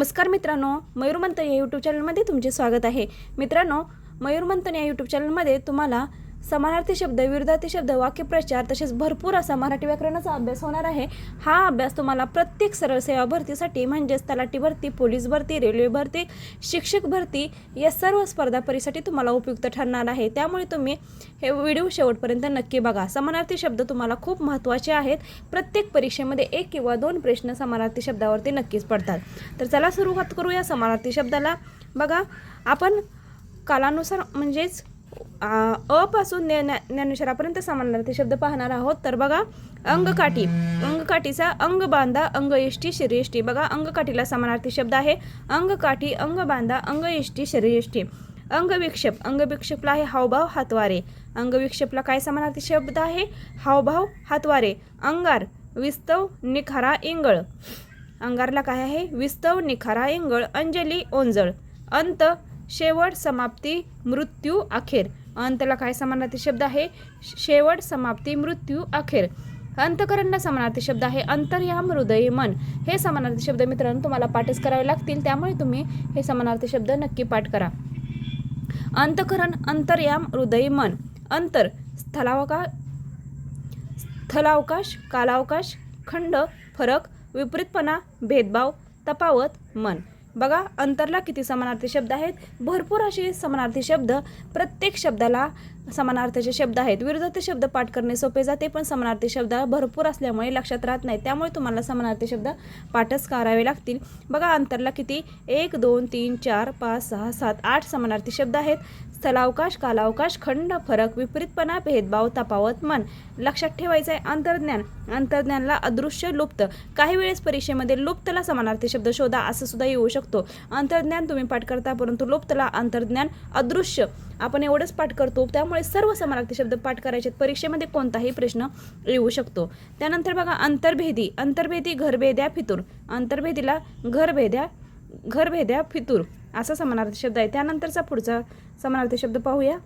नमस्कार मित्रांनो मयूरमंत या यूट्यूब चॅनलमध्ये तुमचे स्वागत आहे. मित्रांनो मयूरमंथन या यूट्यूब चॅनलमध्ये तुम्हाला समानार्थी शब्द विरुद्धार्थी शब्द वाक्यप्रचार तसेच भरपूर असा मराठी व्याकरणाचा अभ्यास होणार आहे. हा अभ्यास तुम्हाला प्रत्येक सरळ सेवा भरतीसाठी म्हणजेच तलाठी भरती पोलीस भरती रेल्वे भरती शिक्षक भरती या सर्व स्पर्धा परीसाठी तुम्हाला उपयुक्त ठरणार आहे. त्यामुळे तुम्ही हे व्हिडिओ शेवटपर्यंत नक्की बघा. समानार्थी शब्द तुम्हाला खूप महत्त्वाचे आहेत. प्रत्येक परीक्षेमध्ये एक किंवा दोन प्रश्न समानार्थी शब्दावरती नक्कीच पडतात. तर चला सुरुवात करूया समानार्थी शब्दाला. बघा आपण कालानुसार म्हणजेच अपासून अ पासून ज्ञान ज्ञानेश्वरापर्यंत समानार्थी शब्द पाहणार आहोत. तर बघा अंगकाठी. अंगकाठीचा अंग बांधा अंग इष्टी शरीयष्टी. बघा अंगकाठीला समानार्थी शब्द आहे. अंगकाठी अंग बांधा अंग इष्टी शरीयष्टी. अंगविक्षेप. अंगविक्षेपला आहे हावभाव हातवारे. अंगविक्षेपला काय समानार्थी शब्द आहे? हावभाव हातवारे. अंगार विस्तव निखारा इंगळ. अंगारला काय आहे? विस्तव निखारा इंगळ अंजली ओंजळ. अंत शेवट समाप्ती मृत्यू अखेर. अंतला काय समानार्थी शब्द आहे? शेवट समाप्ती मृत्यू अखेर. अंतकरणला समानार्थी शब्द आहे अंतर्याम हृदय मन. हे समानार्थी शब्द मित्रांनो तुम्हाला पाठच करावे लागतील. त्यामुळे तुम्ही हे समानार्थी शब्द नक्की पाठ करा. अंतकरण अंतर्याम हृदय मन. अंतर स्थलावका स्थलावकाश कालावकाश खंड फरक विपरीतपणा भेदभाव तपावत मन. बघा अंतरला किती समानार्थी शब्द आहेत? भरपूर असे समानार्थी शब्द प्रत्येक शब्दाला समानार्थाचे शब्द आहेत. विरुद्धार्थी शब्द पाठ करणे सोपे जाते पण समानार्थी शब्द भरपूर असल्यामुळे लक्षात राहत नाही. त्यामुळे तुम्हाला समानार्थी शब्द पाठच करावे लागतील. बघा अंतरला किती? एक दोन तीन चार पाच सहा सात आठ समानार्थी शब्द आहेत. स्थलावकाश कालावकाश खंड फरक विपरीतपणा भेदभाव तफावत मन. लक्षात ठेवायचं आहे अंतर्ज्ञान. अंतर्ज्ञानला अदृश्य लुप्त. काही वेळेस परीक्षेमध्ये लुप्तला समानार्थी शब्द शोधा असं सुद्धा येऊ शकतो. अंतर्ज्ञान तुम्ही पाठ करता परंतु लुप्तला अंतर्ज्ञान अदृश्य. आपण एवढंच पाठ करतो त्यामुळे सर्व समानार्थी शब्द पाठ करायचे परीक्षेमध्ये कोणताही प्रश्न येऊ शकतो. त्यानंतर बघा अंतर्भेदी. अंतर्भेदी घरभेद्या फितूर. अंतर्भेदीला घरभेद्या घरभेद्या फितूर. असा समानार्थी शब्द आहे. त्यानंतरचा पुढचा समानार्थी शब्द पाहूया.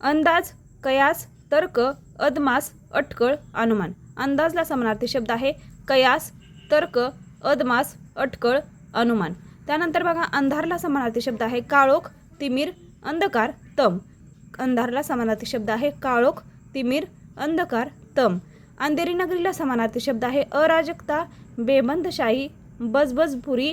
अंदाज कयास तर्क अदमास अटकळ अनुमान. अंदाजला समानार्थी शब्द आहे. कयास तर्क अदमास अटकळ अनुमान. त्यानंतर बघा अंधारला समानार्थी शब्द आहे. काळोख तिमीर अंधकार तम. अंधारला समानार्थी शब्द आहे. काळोख तिमीर अंधकार तम. अंधेरी नगरीला समानार्थी शब्द आहे. अराजकता बेबंदशाही बजबजपुरी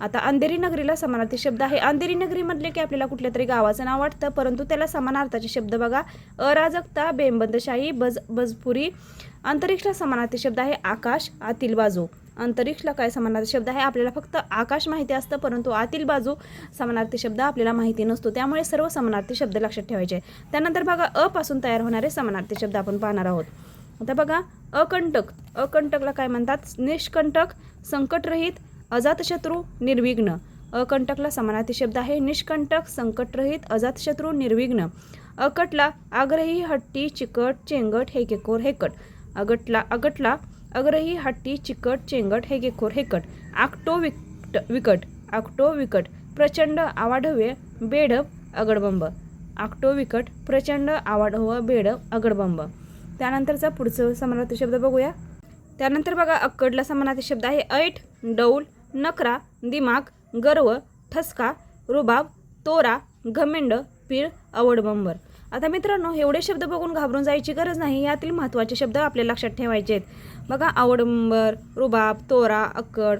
आता अंधेरी नगरीला समानार्थी शब्द आहे. अंधेरी नगरी म्हटले की आपल्याला कुठल्या तरी गावाचं नाव वाटतं परंतु त्याला समानार्थाचे शब्द बघा. अराजकता बेंबंदशाही बज बजपुरी. अंतरिक्षला समानार्थी शब्द आहे आकाश आतील बाजू. अंतरिक्षला काय समानार्थी शब्द आहे? आपल्याला फक्त आकाश माहिती असतं परंतु आतील बाजू समानार्थी शब्द आपल्याला माहिती नसतो. त्यामुळे सर्व समानार्थी शब्द लक्षात ठेवायचे त्यानंतर बघा अपासून तयार होणारे समानार्थी शब्द आपण पाहणार आहोत. आता बघा अकंटक. अकंटकला काय म्हणतात? निष्कंटक संकटरहित अजातशत्रू निर्विघ्न. अकंटकला समानार्थी शब्द आहे. निष्कंटक संकटरहित अजातशत्रू निर्विघ्न. अकटला आग्रही हट्टी चिकट चेंगट हेकेकोर हेकट. अगटला अगटला अग्रही हट्टी चिकट चेंगट हेकेखोर हेकट. आकटो विकट विकट. आकटो विकट. प्रचंड आवाढव्य बेढप अगडबंब. आकटो विकट. प्रचंड आवाढव बेढप अगडबंब. त्यानंतरचा पुढचं समानार्थी शब्द बघूया. त्यानंतर बघा अक्कडला समानार्थी शब्द आहे. ऐट डौल नकरा दिमाग गर्व ठसका रुबाब तोरा घमेंड पीळ आवडबंबर आता मित्रांनो एवढे शब्द बघून घाबरून जायची गरज नाही. यातील महत्त्वाचे शब्द आपल्या लक्षात ठेवायचे आहेत. बघा आवडंबर रुबाब तोरा अक्कड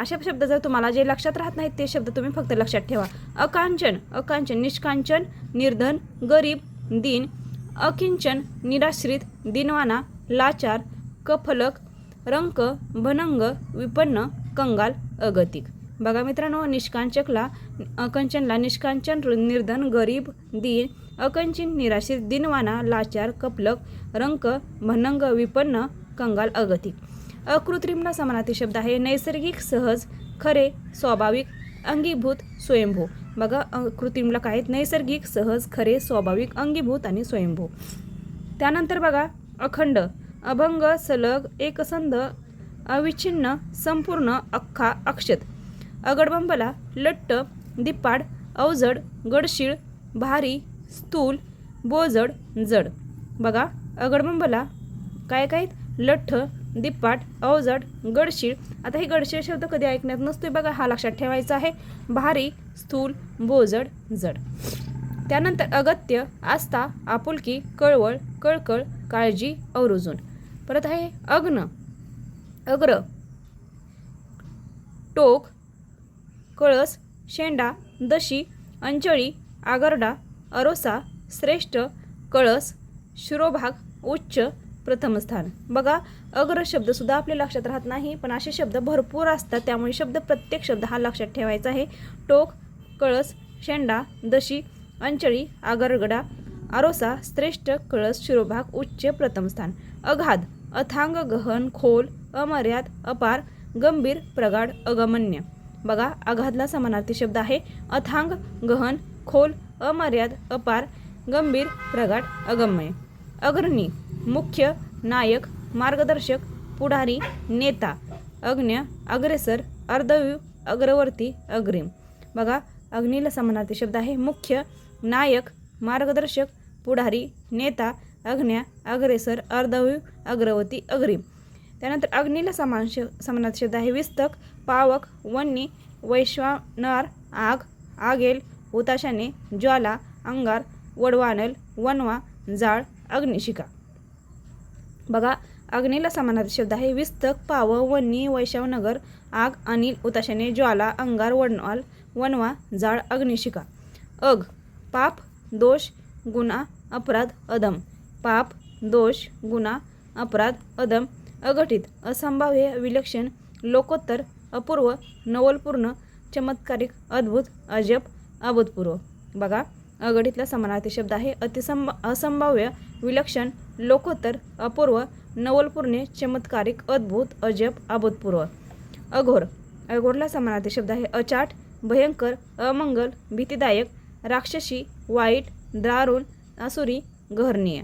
अशा शब्द जर तुम्हाला जे लक्षात राहत नाहीत ते शब्द तुम्ही फक्त लक्षात ठेवा. अकांचन अकांचन निष्कांचन निर्धन गरीब दिन अकिंचन निराश्रित दिनवाना लाचार कफलक रंक भनंग विपन्न कंगाल अगतिक. बघा मित्रांनो निष्कांचकला अकंचनला निष्कांचन निर्धन गरीब दिन अकंचिन निराशित दिनवाना लाचार कपलक रंक भनंग विपन्न कंगाल अगतिक. अकृत्रिमला समानार्थी शब्द आहे. नैसर्गिक सहज खरे स्वाभाविक अंगीभूत स्वयंभू. बघा कृत्रिमला काय आहेत? नैसर्गिक सहज खरे स्वाभाविक अंगीभूत आणि स्वयंभू. त्यानंतर बघा अखंड अभंग सलग एकसंध अविच्छिन्न संपूर्ण अख्खा अक्षत. अगडबंबला लट्ट दिप्पाड अवजड गडशीळ भारी स्थूल बोजड जड. बघा अगडबंबला काय काय लठ्ठ दिप्पाट अवजड गडशीळ. आता हे गडशीळ शब्द कधी ऐकण्यात नसतोय बघा हा लक्षात ठेवायचा आहे. भारी स्थूल बोजड जड. त्यानंतर अगत्य आस्था आपुलकी कळवळ कळकळ काळजी अवरुजून. परत आहे अग्न. अग्र. टोक कळस शेंडा दशी अंचळी आगरडा अरोसा श्रेष्ठ कळस शिरोभाग उच्च प्रथम स्थान. बघा अग्र शब्दसुद्धा आपल्या लक्षात राहत नाही पण असे शब्द भरपूर असतात त्यामुळे शब्द प्रत्येक शब्द हा लक्षात ठेवायचा आहे. टोक कळस शेंडा दशी अंचळी आगरगडा आरोसा श्रेष्ठ कळस शिरोभाग उच्च प्रथम स्थान. अघाध अथांग गहन खोल अमर्याद अपार गंभीर प्रगाढ अगमन्य. बघा अगाधला समानार्थी शब्द आहे. अथांग गहन खोल अमर्याद अपार गंभीर प्रगाढ अगम्य. अग्रणी मुख्य नायक मार्गदर्शक पुढारी नेता. अग्न्य अग्रेसर अर्धव्यू अग्रवर्ती अग्रिम. बघा अग्नीला समानार्थी शब्द आहे. मुख्य नायक मार्गदर्शक पुढारी नेता. अग्न्या अग्रेसर अर्धव्यू अग्रवती अग्रिम. त्यानंतर अग्नीला समान श समानात शब्द आहे विस्तक पावक वन्नी वैश्वानर आग आगेल हुताशाने ज्वाला अंगार वडवानल वनवा जाळ अग्निशिका बघा अग्नीला समानार्थी शब्द आहे विस्तक पाव वन्नी वैशवनगर आग अनिल उताशाने ज्वाला अंगार वडनवाल वनवा जाळ अग्निशिका अग पाप दोष गुन्हा अपराध अदम पाप दोष गुन्हा अपराध अदम अघटित असंभाव्य विलक्षण लोकोत्तर अपूर्व नवलपूर्ण चमत्कारिक अद्भुत अजब अभूतपूर्व. बघा अगडीतला समानार्थी शब्द आहे. अतिसंभ असंभाव्य विलक्षण लोकोत्तर अपूर्व नवलपूर्णे चमत्कारिक अद्भुत अजब अभूतपूर्व. अघोर. अघोरला समानार्थी शब्द आहे. अचाट भयंकर अमंगल भीतीदायक राक्षसी वाईट दारुण असुरी गहरणीय.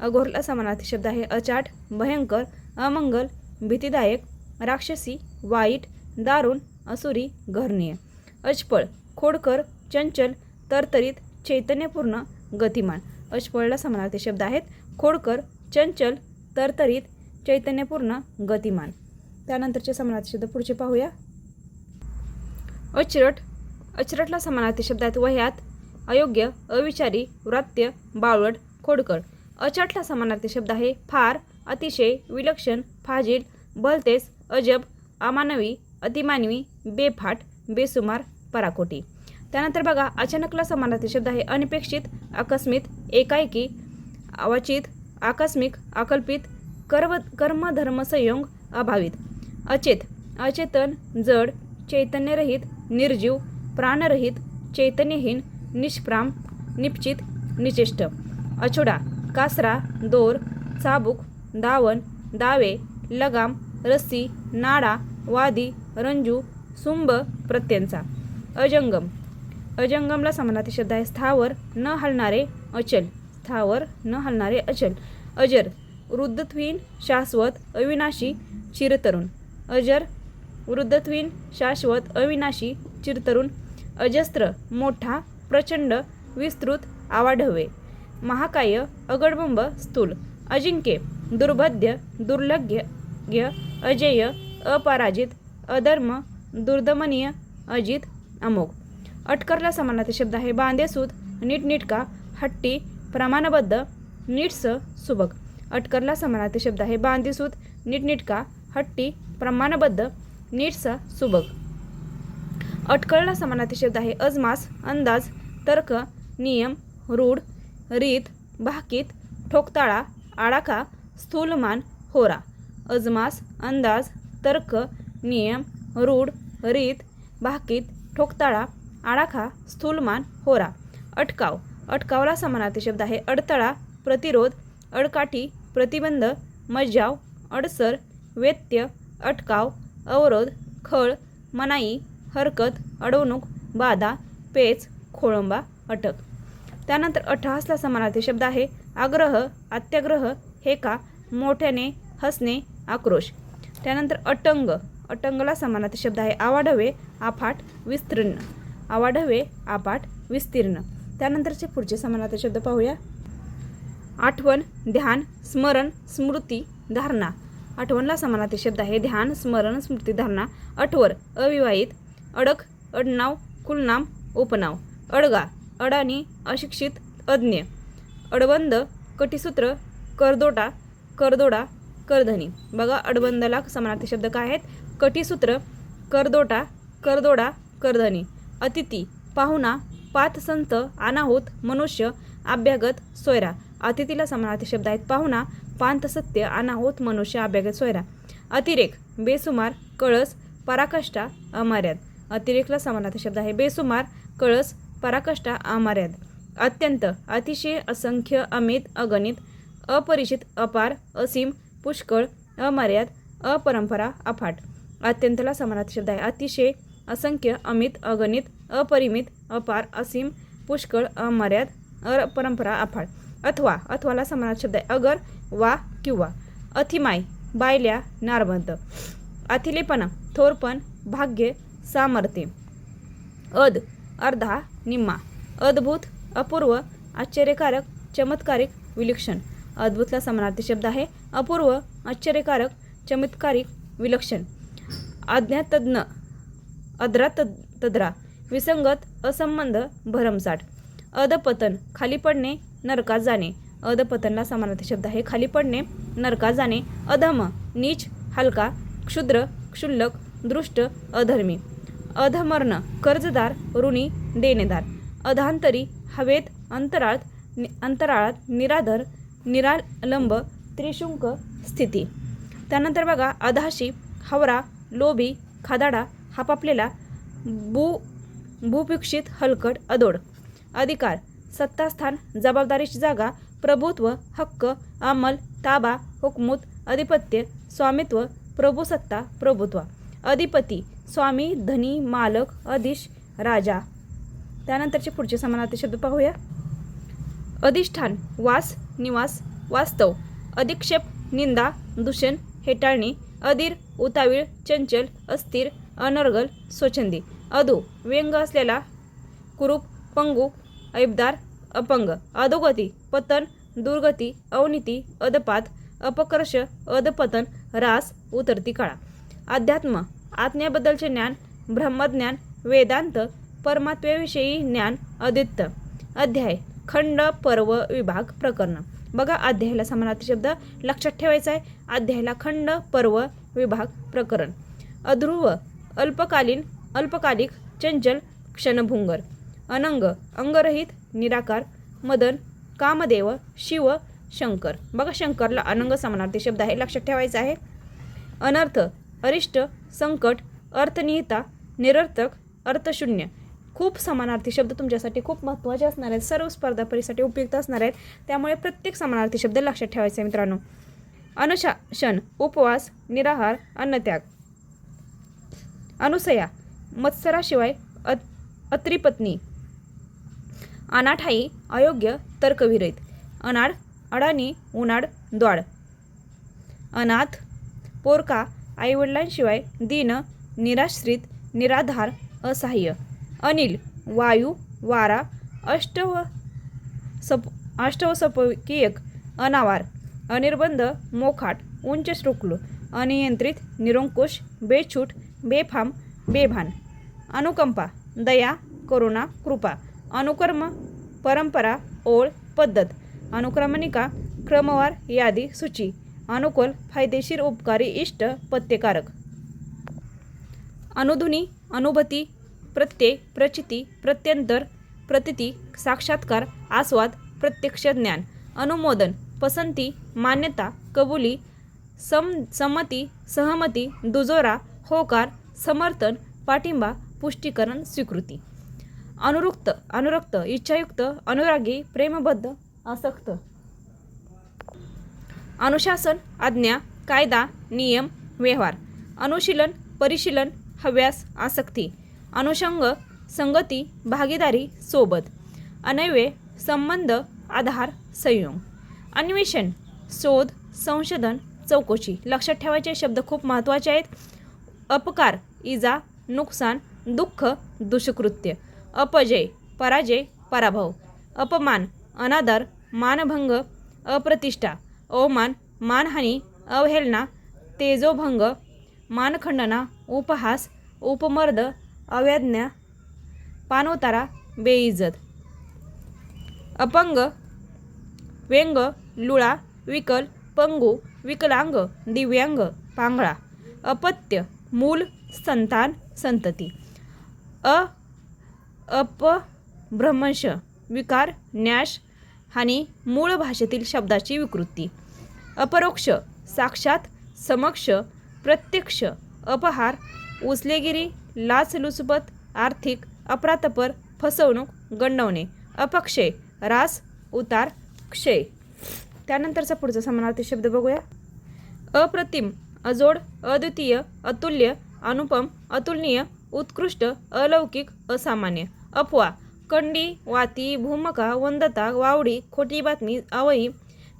अघोरला समानार्थी शब्द आहे. अचाट भयंकर अमंगल भीतीदायक राक्षसी वाईट दारुण असुरी घरणीय अचपळ खोडकर चंचल तरतरीत चैतन्यपूर्ण गतिमान. अचपळला समानार्थी शब्द आहेत. खोडकर चंचल तरतरीत चैतन्यपूर्ण गतिमान. त्यानंतरचे समानार्थी शब्द पुढचे पाहूया. अचरट अचरटला समानार्थी शब्द आहेत. वह्यात अयोग्य अविचारी व्रत्य बावळट खोडकर. अचटला समानार्थी शब्द आहे. फार अतिशय विलक्षण फाजील भलतेस अजब अमानवी अतिमानवी बेफाट बेसुमार पराकोटी. त्यानंतर बघा अचानकला समानार्थी शब्द आहे. अनपेक्षित आकस्मित एकाएकी अवाचित आकस्मिक अकल्पित कर्म कर्मधर्म संयोग अभावित. अचेत अचेतन जड चैतन्यरहित निर्जीव प्राणरहित चैतन्यहीन निष्प्राम निश्चित निचेष्ट. अछोडा कासरा दोर चाबूक दावण दावे लगाम रस्सी नाडा वादी रंजू सुंब प्रत्यंचा. अजंगम. अजंगमला समानार्थी शब्द आहे स्थावर न हलणारे अचल. स्थावर न हलणारे अचल. अजर वृद्धत्वीन शाश्वत अविनाशी चिरतरुण. अजर वृद्धत्वीन शाश्वत अविनाशी चिरतरुण. अजस्त्र मोठा प्रचंड विस्तृत आवाढवे महाकाय अगडबंब स्थूल. अजिंक्य. दुर्भद्य दुर्लभ्य अजेय अपराजित अधर्म दुर्दमनीय अजित अमोघ. अटकरला समानार्थी शब्द आहे. बांधेसूद नीटनीटका हट्टी प्रमाणबद्ध नीटस सुबक. अटकरला समानार्थी शब्द आहे. बांधेसूत नीटनीटका हट्टी प्रमाणबद्ध नीटस सुबक. अटकळला समानार्थी शब्द आहे. अजमास अंदाज तर्क नियम रूढ रीत भाकीत ठोकताळा आडाखा स्थूलमान होरा. अजमास अंदाज तर्क नियम रूढ रीत भाकीत ठोकताळा आडाखा स्थूलमान होरा. अटकाव. अटकावला समानार्थी शब्द आहे. अडथळा प्रतिरोध अडकाठी प्रतिबंध मज्जाव अडसर व्यत्य अटकाव अवरोध खळ मनाई हरकत अडवणूक बाधा पेच खोळंबा अटक. त्यानंतर अट्टहासला समानार्थी शब्द आहे. आग्रह अत्याग्रह हेका मोठ्याने हसणे आक्रोश. त्यानंतर अटंग. अटंगला समानार्थी शब्द आहे. आवाढवे आफाट विस्तीर्ण. आवाढवे आपाट विस्तीर्ण. त्यानंतरचे पुढचे समानार्थी शब्द पाहूया. आठवण ध्यान स्मरण स्मृती धारणा. आठवणला समानार्थी शब्द आहे. ध्यान स्मरण स्मृती धारणा. अठवर अविवाहित. अडक अडनाव कुलनाम उपनाव. अडगा अडाणी अशिक्षित अज्ञ. अडबंद कटिसूत्र करदोटा करदोडा करधनी. बघा अडबंदला समानार्थी शब्द काय आहेत? कटीसूत्र करदोटा करदोडा करधनी. अतिथी पाहुणा पाथसंत अनाहूत मनुष्य अभ्यागत सोयरा. अतिथीला समानार्थी शब्द आहेत पाहुणा पांत सत्य अनाहूत मनुष्य अभ्यागत सोयरा. अतिरेक बेसुमार कळस पराकष्टा अमर्याद. अतिरेकला समानार्थी शब्द आहे बेसुमार कळस पराकष्टा अमर्याद. अत्यंत अतिशय असंख्य अमित अगणित अपरिचित अपार असीम पुष्कळ अमर्याद अपरंपरा अफाट. अत्यंतला समानार्थी शब्द आहे. अतिशय असंख्य अमित अगणित अपरिमित अपार असीम पुष्कळ अमर्याद अपरंपरा अफाट. अथवा अथवाला समानार्थी शब्द आहे. अगर वा किंवा. अथिमाय बायल्या नारबंत अथिलेपणा थोरपण भाग्य सामर्थ्य. अद अर्धा निम्मा. अद्भुत अपूर्व आश्चर्यकारक चमत्कारिक विलक्षण. अद्भुतला समानार्थी शब्द आहे. अपूर्व आश्चर्यकारक चमत्कारिक विलक्षण. आज्ञातज्ञ अद्रा तद तद्रा विसंगत असंबंध भरमसाठ. अधपतन खाली पडणे नरकात जाणे. अधपतनला समानार्थी शब्द आहे. खाली पडणे नरकात जाणे. अधम नीच हलका क्षुद्र क्षुल्लक दृष्ट अधर्मी. अधमर्ण कर्जदार ऋणी देणेदार. अधांतरी हवेत अंतराळात नि अंतराळात निराधर निरालंब त्रिशुंक स्थिती. त्यानंतर बघा अधाशी हवरा लोभी खादाडा हापापलेला भू भूभिक्षित हलकट अदोड अधिकार सत्तास्थान जबाबदारीची जागा प्रभुत्व हक्क अंमल ताबा हुकमूत अधिपत्य स्वामित्व प्रभुसत्ता प्रभुत्व. अधिपती स्वामी धनी मालक अधीश राजा. त्यानंतरचे पुढचे समानार्थी शब्द पाहूया. अधिष्ठान वास निवास वास्तव अधिक्षेप निंदा दूषण हेटाळणी अधीर उतावीळ चंचल अस्थिर अनर्गल स्वच्छंदी. अधू व्यंग असलेला कुरूप पंगू ऐबदार अपंग. अधोगती पतन दुर्गती अवनीती अधपात अपकर्ष अधपतन रास उतरती काळा. अध्यात्म आत्म्याबद्दलचे ज्ञान ब्रह्मज्ञान वेदांत परमात्म्याविषयी ज्ञान अदित्य अध्याय खंड पर्व विभाग प्रकरण. बघा अध्यायाला समानार्थी शब्द लक्षात ठेवायचा आहे. अध्यायाला खंड पर्व विभाग प्रकरण. अध्रुव अल्पकालीन अल्पकालिक चंचल क्षणभुंगर. अनंग अंगरहित निराकार मदन कामदेव शिव शंकर. बघा शंकरला अनंग समानार्थी शब्द आहे लक्षात ठेवायचा आहे. अनर्थ अरिष्ट संकट अर्थनिहिता निरर्थक अर्थशून्य. खूप समानार्थी शब्द तुमच्यासाठी खूप महत्त्वाचे असणार आहेत. सर्व स्पर्धा परीक्षेसाठी उपयुक्त असणार आहेत. त्यामुळे प्रत्येक समानार्थी शब्द लक्षात ठेवायचे आहे मित्रांनो. अनुशासन उपवास निराहार अन्नत्याग. अनुसया मत्सराशिवाय अत अत्रिपत्नी. अनाठाई अयोग्य तर्कविरहित. अनाड अडाणी उनाड द्वाड. अनाथ पोरका आईवडिलांशिवाय दीन निराश्रित निराधार असहाय्य. अनिल वायू वारा अष्टव सप अष्टवसपकीयक अनावार अनिर्बंध मोखाट उंच शृक्ल अनियंत्रित निरंकुश बेछूट बेफाम बेभान अनुकंपा दया करुणा कृपा अनुकर्म परंपरा ओळ पद्धत अनुक्रमणिका क्रमवार यादी सूची अनुकूल फायदेशीर उपकारी इष्ट पत्तेकारक अनुधुनी अनुभूती प्रत्यय प्रचिती प्रत्यंतर प्रतिती साक्षात्कार आस्वाद प्रत्यक्ष ज्ञान अनुमोदन पसंती मान्यता कबुली सम संमती सहमती दुजोरा होकार समर्थन पाठिंबा पुष्टीकरण स्वीकृती. अनुरुक्त अनुरक्त इच्छायुक्त अनुरागी प्रेमबद्ध आसक्त. अनुशासन आज्ञा कायदा नियम व्यवहार. अनुशीलन परिशीलन हव्यास आसक्ती. अनुषंग संगती भागीदारी सोबत. अनवे संबंध आधार संयोग. अन्वेषण शोध संशोधन चौकशी. लक्षात ठेवायचे शब्द खूप महत्त्वाचे आहेत. अपकार इजा नुकसान दुःख दुष्कृत्य. अपजय पराजय पराभव. अपमान अनादर मानभंग. अप्रतिष्ठा अवमान मानहानी अवहेलना तेजोभंग. मानखंडना उपहास उपमर्द अव्याज्ञा पानोतारा बेइज्जत. अपंग व्यंग लुळा विकल पंगू विकलांग दिव्यांग पांगळा. अपत्य मूल संतान संतती. अ अपभ्रंश विकार न्याश हानी मूळ भाषेतील शब्दाची विकृती. अपरोक्ष साक्षात समक्ष प्रत्यक्ष अपहार उसलेगिरी लाचलुचपत आर्थिक अप्रातपर फसवणूक गंडवणे अपक्षय रास उतार क्षय. त्यानंतरचा पुढचा समानार्थी शब्द बघूया. अप्रतिम अजोड अद्वितीय अतुल्य अनुपम अतुलनीय उत्कृष्ट अलौकिक असामान्य. अपवा कंडी वाती भूमका वंदता वावडी खोटी बातमी अवयी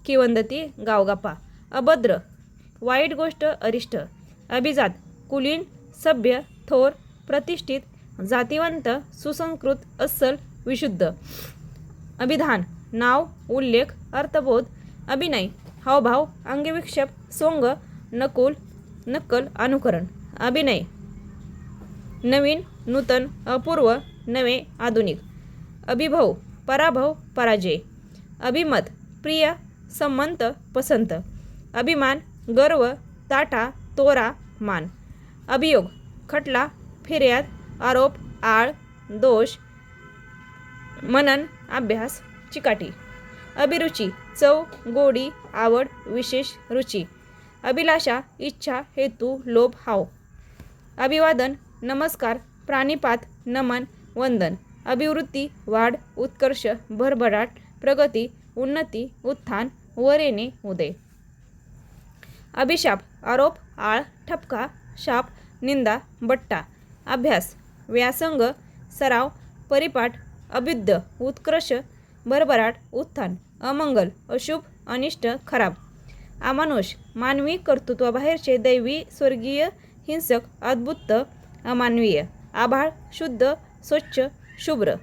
किवंदती गावगापा. अभद्र वाईट गोष्ट अरिष्ट. अभिजात कुलीन सभ्य थोर प्रतिष्ठित जातिवंत सुसंस्कृत अस्सल विशुद्ध. अभिधान नाव उल्लेख अर्थबोध अभिनय हावभाव अंगविक्षेप सोंग नकुल नक्कल अनुकरण. अभिनय. नवीन नूतन अपूर्व नवे आधुनिक. अभिभव पराभव पराजय. अभिमत प्रिय संमंत पसंत. अभिमान गर्व ताटा तोरा मान. अभियोग खटला फिर्याद आरोप आळ दोष मनन अभ्यास चिकाटी. अभिरुची चव गोडी आवड विशेष रुची. अभिलाषा इच्छा हेतू लोभ हाव. अभिवादन नमस्कार प्राणिपात नमन वंदन. अभिवृत्ती वाढ उत्कर्ष भरभराट प्रगती उन्नती उत्थान वर येणे उदय. अभिशाप आरोप आळ ठपका शाप निंदा बट्टा अभ्यास व्यासंग सराव परिपाठ अभ्युद्ध उत्कर्ष भरभराट उत्थान अमंगल अशुभ अनिष्ट खराब अमानुष मानवी कर्तृत्वाबाहेरचे दैवी स्वर्गीय हिंसक अद्भुत अमानवीय आभाळ शुद्ध स्वच्छ शुभ्र.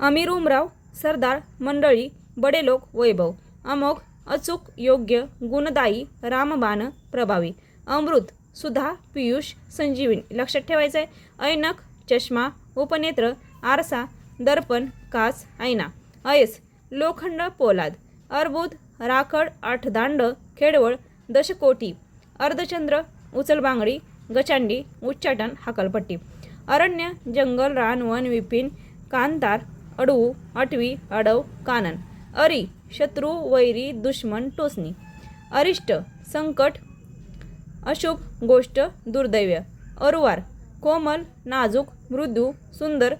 अमीर उमराव सरदार मंडळी बडे लोक वैभव अमोघ अचूक योग्य गुणदायी रामबाण प्रभावी. अमृत सुधा पियुष संजीवनी. लक्षात ठेवायचं आहे ऐनक चष्मा उपनेत्र आरसा दर्पण काच ऐना. अयस लोखंड पोलाद. अर्बुद राखड आठदांड खेडवळ दशकोटी. अर्धचंद्र उचलबांगडी गचांडी उच्चाटन हाकलपट्टी. अरण्य जंगल रान वन विपिन कांतार अडवू अटवी अडव कानन. अरी शत्रू वैरी दुश्मन टोचणी. अरिष्ट संकट अशुभ गोष्ट दुर्दैव्य. अरुवार कोमल नाजूक मृदू सुंदर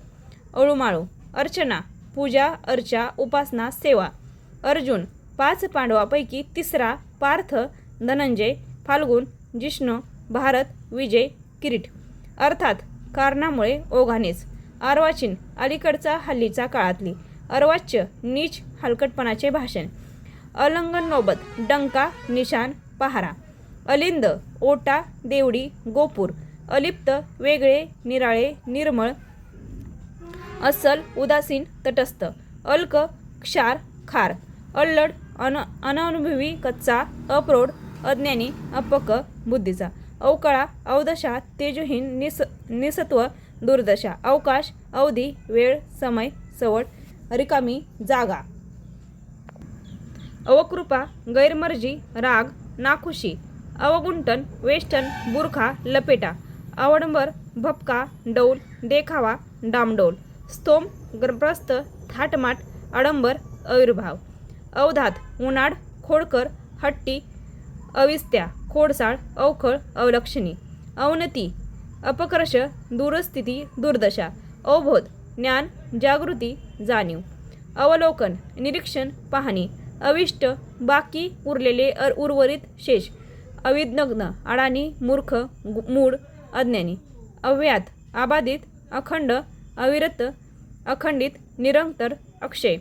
अळूमाळू. अर्चना पूजा अर्चा उपासना सेवा. अर्जुन पाच पांडवापैकी तिसरा पार्थ धनंजय फाल्गुन जिष्णू भारत विजय किरीट. अर्थात कारणामुळे ओघानेच. अर्वाचीन अलीकडचा हल्लीचा काळातली. अर्वाच्य नीच हलकटपणाचे भाषण. अलंगन नोबत डंका निशान पहारा. अलिंद ओटा देवडी गोपूर. अलिप्त वेगळे निराळे निर्मळ. अस्सल उदासीन तटस्थ. अल्क क्षार खार. अल्लड अन अननुभवी कच्चा अप्रौढ अज्ञानी अपक बुद्धीचा. अवकाळा अवदशा तेजहीन निस निसत्व दुर्दशा. अवकाश अवधी वेळ समय सवड. रिकामी जागा. अवकृपा गैरमर्जी राग नाखुशी अवगुंटन वेष्टन बुरखा लपेटा आवडंबर भपका डौल देखावा डामडौल स्तोम ग्रस्त थाटमाट आडंबर आविर्भाव अवधात उन्हाळ खोडकर हट्टी अविस्त्या खोडसाळ अवखळ अवलक्षणी अवनती अपकर्ष दूरस्थिती दुर्दशा अवबोध ज्ञान जागृती जाणीव अवलोकन निरीक्षण पाहणी अविष्ट बाकी उरलेले अर उर्वरित शेष. अविज्ञग्न अडाणी मूर्ख गु- अज्ञानी. अव्यात आबाधित अखंड अविरत अखंडित निरंतर अक्षय.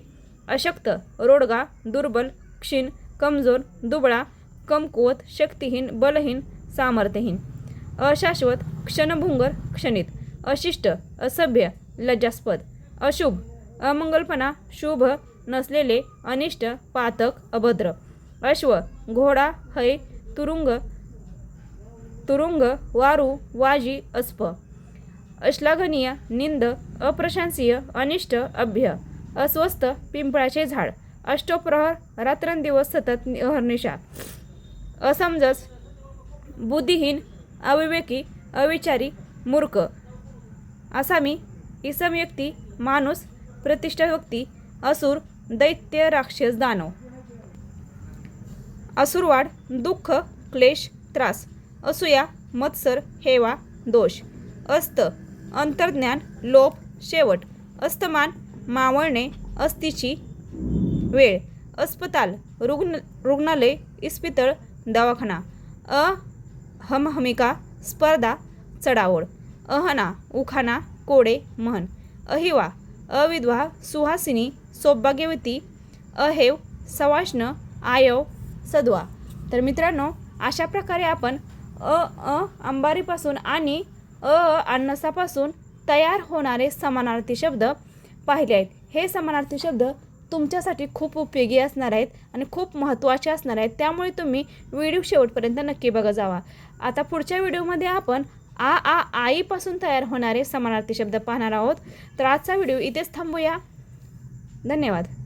अशक्त रोडगा दुर्बल क्षीण कमजोर दुबळा कमकुवत शक्तिहीन बलहीन सामर्थ्यहीन. अशाश्वत क्षणभुंगर क्षणित. अशिष्ट असभ्य लज्जास्पद. अशुभ अमंगलपणा शुभ नसलेले अनिष्ट पातक अभद्र. अश्व घोडा है तुरुंग तुरुंग वारू वाजी अस्प. अश्लाघनीय निंद अप्रशंसीय अनिष्ट अभ्य. अस्वस्थ पिंपळाचे झाड. अष्टप्रहर रात्रंदिवस सतत अहर्निशा असमजस बुद्धिहीन अविवेकी अविचारी मूर्ख. आसामी इसम व्यक्ती माणूस प्रतिष्ठा व्यक्ती असूर दैत्य राक्षस दानव. असुरवाड दुःख क्लेश त्रास. असूया मत्सर हेवा दोष. अस्त अंतर्ज्ञान लोप शेवट. अस्तमान मावळणे अस्तीची वेळ. अस्पताल रुग्ण रुग्णालय इस्पितळ दवाखाना. अ हमहमिका स्पर्धा चढाओढ. अहना उखाना कोडे महन. अहिवा अविधवा सुहासिनी सौभाग्यवती अहेव सवाष्ण आयव सद्वा तर मित्रांनो अशा प्रकारे आपण अ अ अंबारीपासून आणि अ अन्नसापासून तयार होणारे समानार्थी शब्द पाहिले आहेत. हे समानार्थी शब्द तुमच्यासाठी खूप उपयोगी असणार आहेत आणि खूप महत्त्वाचे असणार आहेत. त्यामुळे तुम्ही व्हिडिओ शेवटपर्यंत नक्की बघा जावा. आता पुढच्या व्हिडिओमध्ये आपण आ आ आईपासून तयार होणारे समानार्थी शब्द पाहणार आहोत. तर आजचा व्हिडिओ इथेच थांबूया. धन्यवाद.